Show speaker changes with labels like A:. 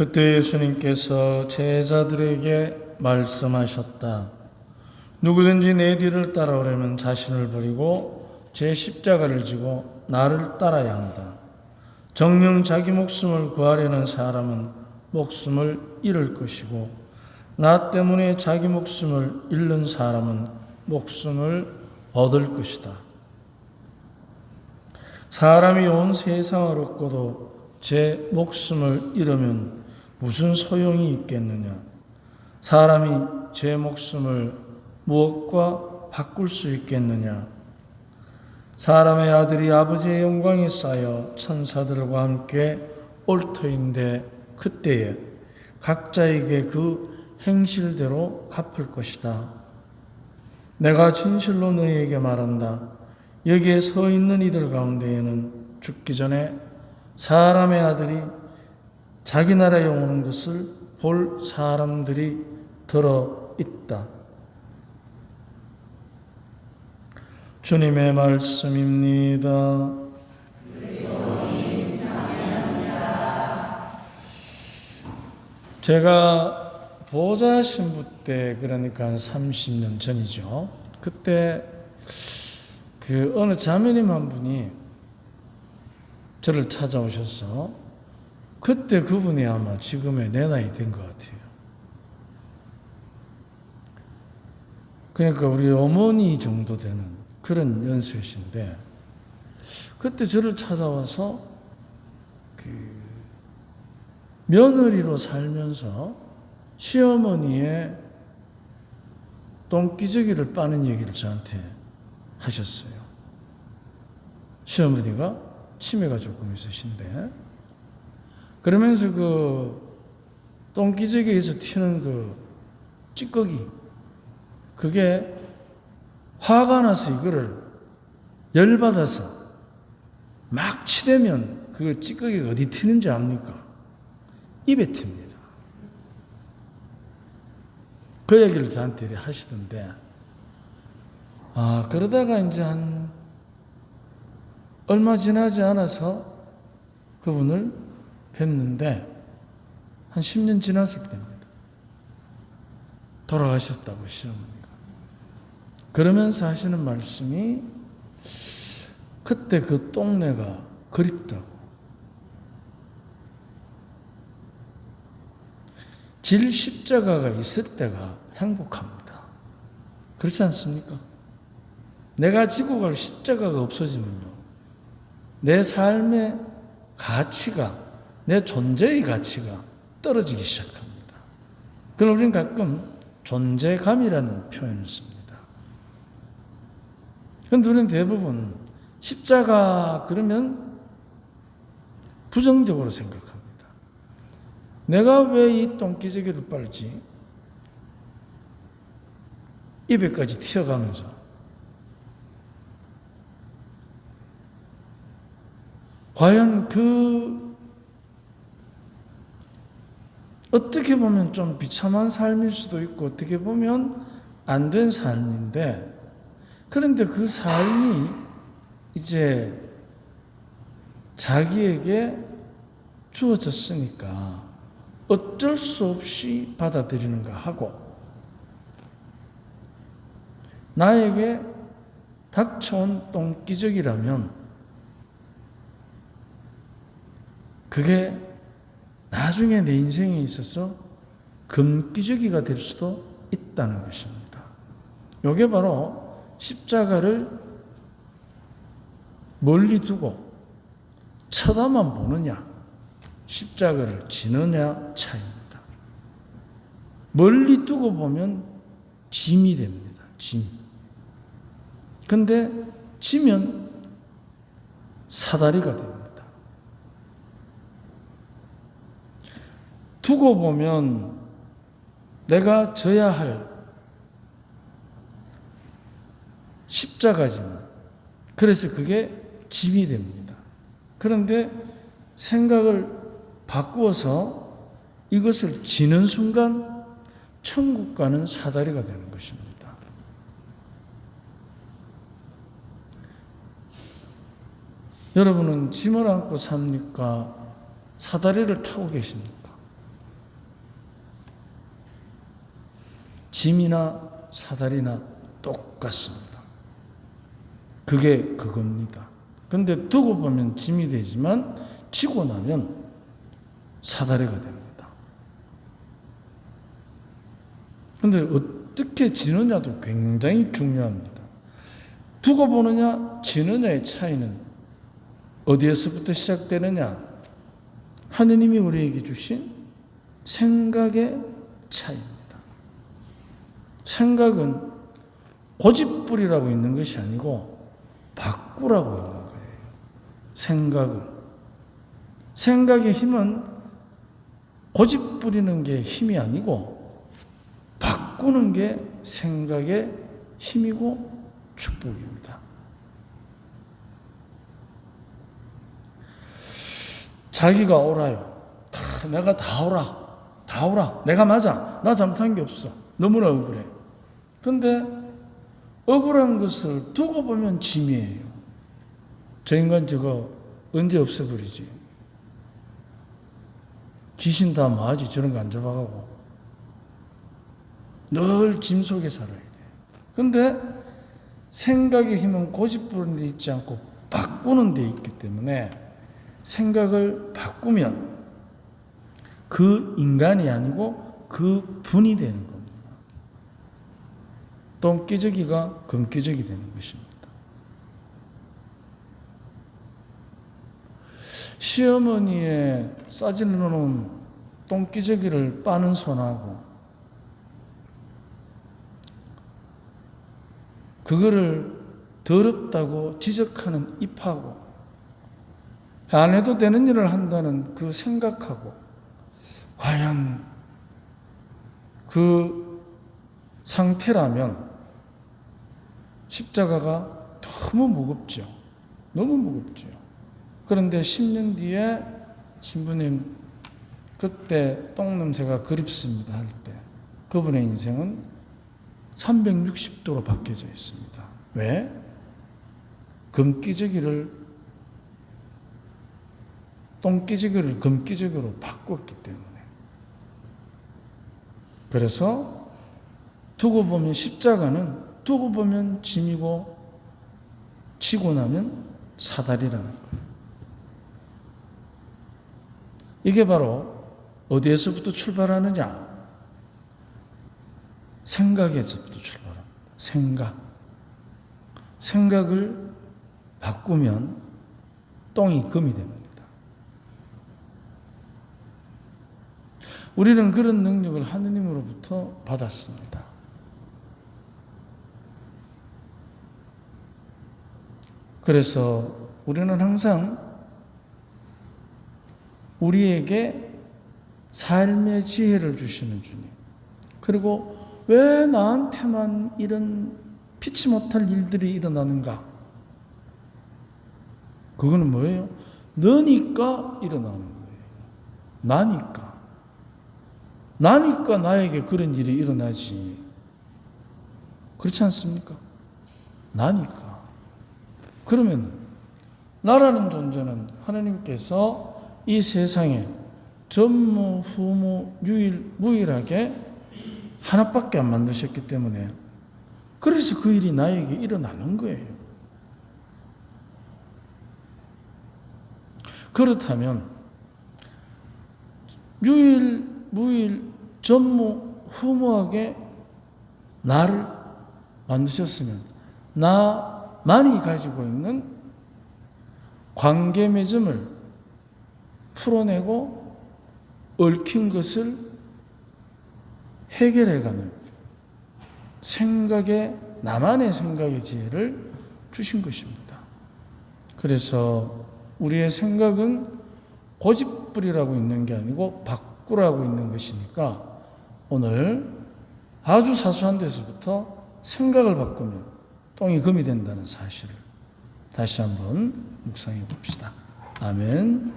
A: 그때 예수님께서 제자들에게 말씀하셨다. 누구든지 내 뒤를 따라오려면 자신을 버리고 제 십자가를 지고 나를 따라야 한다. 정녕 자기 목숨을 구하려는 사람은 목숨을 잃을 것이고 나 때문에 자기 목숨을 잃는 사람은 목숨을 얻을 것이다. 사람이 온 세상을 얻고도 제 목숨을 잃으면 무슨 소용이 있겠느냐? 사람이 제 목숨을 무엇과 바꿀 수 있겠느냐? 사람의 아들이 아버지의 영광에 쌓여 천사들과 함께 올 터인데 그때에 각자에게 그 행실대로 갚을 것이다. 내가 진실로 너희에게 말한다. 여기에 서 있는 이들 가운데에는 죽기 전에 사람의 아들이 자기 나라에 오는 것을 볼 사람들이 들어 있다. 주님의 말씀입니다. 제가 보좌 신부 때 그러니까 한 30년 전이죠. 그때 그 어느 자매님 한 분이 저를 찾아오셔서 그때 그분이 아마 지금의 내 나이 된 것 같아요. 그러니까 우리 어머니 정도 되는 그런 연세신데 그때 저를 찾아와서 그 며느리로 살면서 시어머니의 똥기저귀를 빠는 얘기를 저한테 하셨어요. 시어머니가 치매가 조금 있으신데 그러면서 그 똥기저귀에서 튀는 그 찌꺼기 그게 화가 나서 이거를 열받아서 막 치대면 그 찌꺼기가 어디 튀는지 압니까? 입에 튑니다. 그 얘기를 저한테 하시던데, 아, 그러다가 이제 한 얼마 지나지 않아서 그분을 뵀는데, 한 10년 지났을 때입니다. 돌아가셨다고, 시어머니가. 그러면서 하시는 말씀이, 그때 그 똥내가 그립다고. 질 십자가가 있을 때가 행복합니다. 그렇지 않습니까? 내가 지고 갈 십자가가 없어지면요. 내 삶의 가치가, 내 존재의 가치가 떨어지기 시작합니다. 그럼 우리는 가끔 존재감이라는 표현을 씁니다. 그런데 우리는 대부분 십자가 그러면 부정적으로 생각합니다. 내가 왜 이 똥기저귀를 빨지? 입에까지 튀어가면서. 과연 그, 어떻게 보면 좀 비참한 삶일 수도 있고, 어떻게 보면 안 된 삶인데, 그런데 그 삶이 이제 자기에게 주어졌으니까, 어쩔 수 없이 받아들이는가 하고 나에게 닥쳐온 똥기적이라면 그게 나중에 내 인생에 있어서 금기저귀가 될 수도 있다는 것입니다. 이게 바로 십자가를 멀리 두고 쳐다만 보느냐 십자가를 지느냐 차이입니다. 멀리 두고 보면 짐이 됩니다. 짐. 근데 지면 사다리가 됩니다. 두고 보면 내가 져야 할 십자가지만 그래서 그게 짐이 됩니다. 그런데 생각을 바꾸어서 이것을 지는 순간 천국 가는 사다리가 되는 것입니다. 여러분은 짐을 안고 삽니까? 사다리를 타고 계십니까? 짐이나 사다리나 똑같습니다. 그게 그겁니다. 근데 두고 보면 짐이 되지만 치고 나면 사다리가 됩니다. 근데 어떻게 지느냐도 굉장히 중요합니다. 두고 보느냐, 지느냐의 차이는 어디에서부터 시작되느냐? 하느님이 우리에게 주신 생각의 차이입니다. 생각은 고집부리라고 있는 것이 아니고 바꾸라고 있는 거예요. 생각은. 생각의 힘은 고집 부리는 게 힘이 아니고 바꾸는 게 생각의 힘이고 축복입니다. 자기가. 다, 내가 다 옳아. 다 옳아. 내가 맞아. 나 잘못한 게 없어. 너무나 억울해. 근데 억울한 것을 두고 보면 짐이에요. 저 인간 저거 언제 없애버리지? 귀신 다 뭐하지? 저런 거 안 잡아가고. 늘 짐 속에 살아야 돼. 근데 생각의 힘은 고집부는 데 있지 않고 바꾸는 데 있기 때문에 생각을 바꾸면 그 인간이 아니고 그 분이 되는 겁니다. 똥기저귀가 금기저귀 되는 것입니다. 시어머니의 싸질러 놓은 똥기저귀를 빠는 손하고 그거를 더럽다고 지적하는 입하고 안 해도 되는 일을 한다는 그 생각하고 과연 그 상태라면 십자가가 너무 무겁죠. 너무 무겁죠. 그런데 10년 뒤에 신부님 그때 똥 냄새가 그립습니다 할 때 그분의 인생은 360도로 바뀌어져 있습니다. 왜? 금기저귀를 똥기저귀를 금기저귀로 바꿨기 때문에. 그래서 두고 보면 십자가는 두고 보면 짐이고 치고 나면 사다리라는 거예요. 이게 바로 어디에서부터 출발하느냐? 생각에서부터 출발합니다. 생각. 생각을 바꾸면 똥이 금이 됩니다. 우리는 그런 능력을 하느님으로부터 받았습니다. 그래서 우리는 항상 우리에게 삶의 지혜를 주시는 주님. 그리고 왜 나한테만 이런 피치 못할 일들이 일어나는가? 그거는 뭐예요? 너니까 일어나는 거예요. 나니까. 나니까 나에게 그런 일이 일어나지. 그렇지 않습니까? 나니까. 그러면 나라는 존재는 하나님께서 이 세상에 전무, 후무, 유일, 무일하게 하나밖에 안 만드셨기 때문에 그래서 그 일이 나에게 일어나는 거예요. 그렇다면 유일, 무일, 전무, 후무하게 나를 만드셨으면 나 만이 가지고 있는 관계 맺음을 풀어내고 얽힌 것을 해결해가는 생각의 나만의 생각의 지혜를 주신 것입니다. 그래서 우리의 생각은 고집부리라고 있는 게 아니고 바꾸라고 있는 것이니까 오늘 아주 사소한 데서부터 생각을 바꾸면 똥이 금이 된다는 사실을 다시 한번 묵상해 봅시다. 아멘.